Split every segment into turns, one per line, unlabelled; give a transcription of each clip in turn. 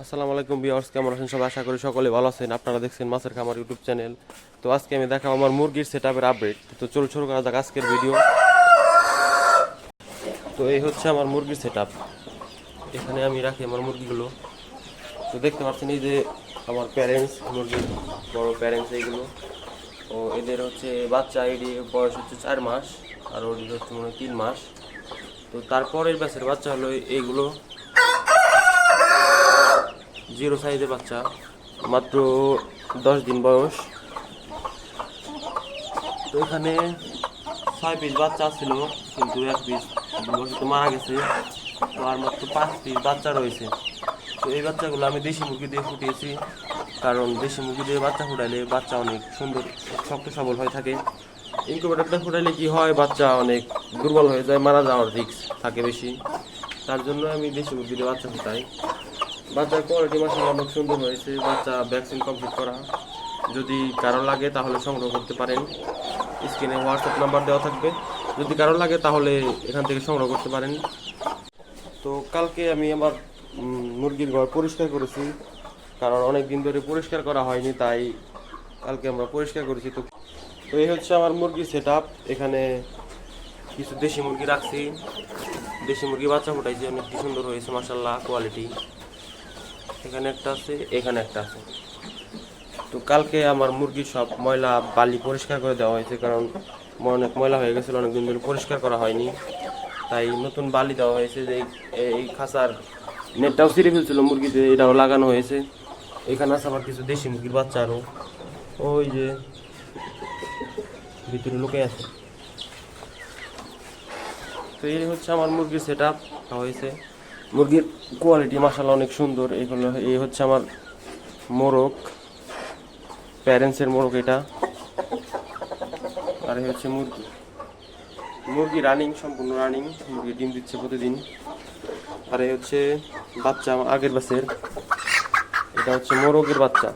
আসসালামু আলাইকুম বিয়ার্স কেমন আছেন সবাই? আশা করি সকলে ভালো আছেন। আপনারা দেখছেন মাছের খামার ইউটিউব চ্যানেল। তো আজকে আমি দেখাবো আমার মুরগির সেট আপের আপডেট তো চলো শুরু করা যাক আজকের ভিডিও তো এই হচ্ছে আমার মুরগির সেট এখানে আমি রাখি আমার মুরগিগুলো। তো দেখতে পাচ্ছেন এই যে আমার প্যারেন্টস মুরগির বড় প্যারেন্টস এইগুলো। ও এদের হচ্ছে বাচ্চা এডি বয়স হচ্ছে চার মাস, আর ওদের হচ্ছে মনে হয় তিন মাস। তো তারপরের ব্যাচের বাচ্চা হলো এইগুলো। জিরো সাইজের বাচ্চা, মাত্র দশ দিন বয়স। তো এখানে ছয় পিস বাচ্চা ছিল, কিন্তু এক পিস তো মারা গেছে, তো আর মাত্র পাঁচ পিস বাচ্চা রয়েছে। তো এই বাচ্চাগুলো আমি দেশি মুরগি দিয়ে ফুটিয়েছি, কারণ দেশি মুরগি দিয়ে বাচ্চা ফুটাইলে বাচ্চা অনেক সুন্দর, শক্ত, সবল হয়ে থাকে। ইনকিউবেটারটা ফুটাইলে কি হয়, বাচ্চা অনেক দুর্বল হয়ে যায়, মারা যাওয়ার রিস্ক থাকে বেশি। তার জন্য আমি দেশি মুরগি দিয়ে বাচ্চা ফুটাই। বাচ্চার কোয়ালিটি মাসাল অনেক সুন্দর হয়েছে, বাচ্চা ভ্যাকসিন কমপ্লিট করা। যদি কারও লাগে তাহলে সংগ্রহ করতে পারেন। স্ক্রিনে হোয়াটসঅ্যাপ নাম্বার দেওয়া থাকবে। যদি কারও লাগে তাহলে এখান থেকে সংগ্রহ করতে পারেন। তো কালকে আমি আমার মুরগির ঘর পরিষ্কার করেছি। কারণ অনেক দিন ধরে পরিষ্কার করা হয়নি, তাই কালকে আমরা পরিষ্কার করেছি। তো তো এই হচ্ছে আমার মুরগির সেট এখানে কিছু দেশি মুরগি রাখছি। দেশি মুরগি বাচ্চা ফুটাইছি অনেক সুন্দর হয়েছে মাসাল্লাহ কোয়ালিটি এখানে একটা আছে, এখানে একটা আছে। তো কালকে আমার মুরগির সব ময়লা বালি পরিষ্কার করে দেওয়া হয়েছে, কারণ অনেক ময়লা হয়ে গেছিল অনেক দিন ধরে পরিষ্কার করা হয়নি। তাই নতুন বালি দেওয়া হয়েছে যে এই- এই খাঁচার নেটটাও ছিঁড়ে ফেলছিল মুরগিতে, এটাও লাগানো হয়েছে। এখানে আছে আবার কিছু দেশি মুরগির বাচ্চা আরও ওই যে ভিতরে লোকে আছে। তো এই হচ্ছে আমার মুরগির সেট আপ হয়েছে। মুরগির কোয়ালিটি মাসাল্লাহ অনেক সুন্দর। এগুলো এই হচ্ছে আমার মোরগ। প্যারেন্টসের মোরগ এটা। আর এই হচ্ছে মুরগি। মুরগি রানিং সম্পূর্ণ রানিং মুরগি ডিম দিচ্ছে প্রতিদিন। আর এই হচ্ছে বাচ্চা আগের বাসের। এটা হচ্ছে মোরগের বাচ্চা।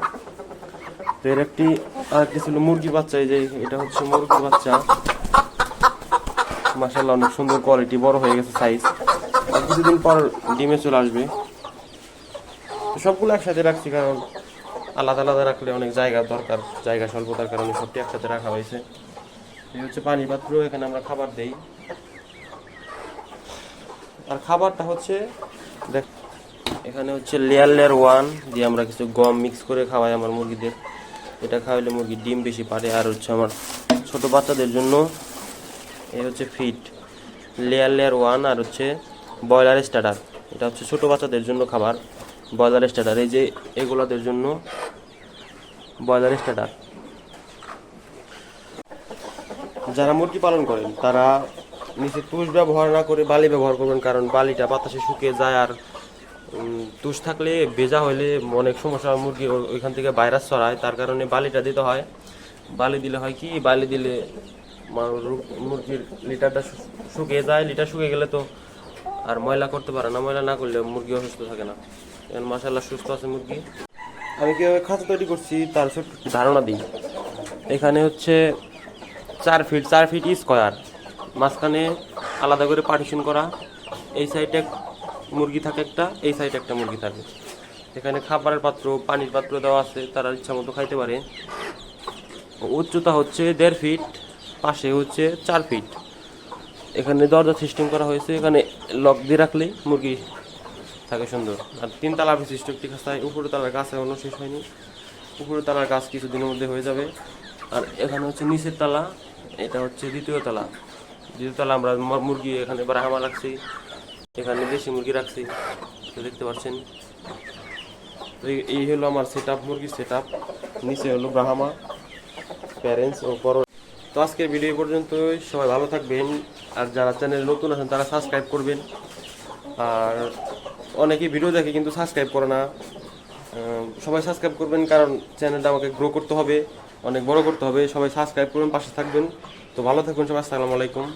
তো এর একটি আর একটি ছিল মুরগির বাচ্চা, এই যে এটা হচ্ছে মুরগির বাচ্চা। মাসাল্লাহ অনেক সুন্দর কোয়ালিটি বড় হয়ে গেছে সাইজ আর কিছুদিন পর ডিমে চলে আসবে। সবগুলো একসাথে রাখছি কারণ আলাদা আলাদা রাখলে অনেক জায়গা দরকার, জায়গা স্বল্পতার কারণে সবটি একসাথে রাখা হয়েছে। এই হচ্ছে পানি পাত্র এখানে আমরা খাবার দেই। আর খাবারটা হচ্ছে, দেখ, এখানে হচ্ছে লেয়ার লেয়ার ওয়ান দিয়ে আমরা কিছু গম মিক্স করে খাওয়াই আমার মুরগিদের। এটা খাওয়াইলে মুরগির ডিম বেশি পারে। আর হচ্ছে আমার ছোট বাচ্চাদের জন্য এই হচ্ছে ফিট লেয়ার লেয়ার ওয়ান আর হচ্ছে ব্রয়লার স্টার্টার। এটা হচ্ছে ছোটো বাচ্চাদের জন্য খাবার, ব্রয়লার স্টার্টার। এই যে এগুলোদের জন্য ব্রয়লার স্টার্টার। যারা মুরগি পালন করেন, তারা নিচে তুষ ব্যবহার না করে বালি ব্যবহার করবেন, কারণ বালিটা বাতাসে শুকিয়ে যায় আর তুষ থাকলে ভেজা হলে অনেক সমস্যা মুরগি ওইখান থেকে ভাইরাস ছড়ায়, তার কারণে বালিটা দিতে হয়। বালি দিলে হয় কি? বালি দিলে মুরগির লিটারটা শুকিয়ে যায়। লিটার শুকিয়ে গেলে তো আর ময়লা করতে পারে না ময়লা না করলে মুরগি অসুস্থ থাকে না। এখন মাসাল্লাহ সুস্থ আছে মুরগি। আমি কীভাবে খাঁচা তৈরি করছি তার ধারণা দিই। এখানে হচ্ছে চার ফিট চার ফিট স্কোয়ার। মাঝখানে আলাদা করে পার্টিশন করা। এই সাইডে মুরগি থাকে একটা এই সাইডে একটা মুরগি থাকে। এখানে খাবারের পাত্র পানির পাত্র দেওয়া আছে তারা ইচ্ছা মতো খাইতে পারে। উচ্চতা হচ্ছে দেড় ফিট পাশে হচ্ছে চার ফিট। এখানে দরজা সিস্টেম করা হয়েছে, এখানে লক দিয়ে রাখলে মুরগি থাকে সুন্দর। আর তিন তলা বিশিষ্ট একটি খাঁচায় উপরে তালার গাছ এখনও শেষ হয়নি। উপরে তালার গাছ কিছুদিনের মধ্যে হয়ে যাবে। আর এখানে হচ্ছে নিচের তালা, এটা হচ্ছে দ্বিতীয় তলা। দ্বিতীয় তলা আমরা মুরগি এখানে ব্রাহ্মা রাখছি, এখানে দেশি মুরগি রাখছি দেখতে পাচ্ছেন। এই হলো আমার সেট আপ মুরগির সেট আপ নিচে হলো ব্রাহ্মা প্যারেন্টস ও বড় তো আজকের ভিডিও পর্যন্তই। পর্যন্ত সবাই ভালো থাকবেন। আর যারা চ্যানেল নতুন আছেন, তারা সাবস্ক্রাইব করবেন। আর অনেকেই ভিডিও দেখে কিন্তু সাবস্ক্রাইব করে না। সবাই সাবস্ক্রাইব করবেন, কারণ চ্যানেলটা আমাকে গ্রো করতে হবে। অনেক বড় করতে হবে। সবাই সাবস্ক্রাইব করবেন পাশে থাকবেন। তো ভালো থাকবেন সবাই। আসসালামু আলাইকুম।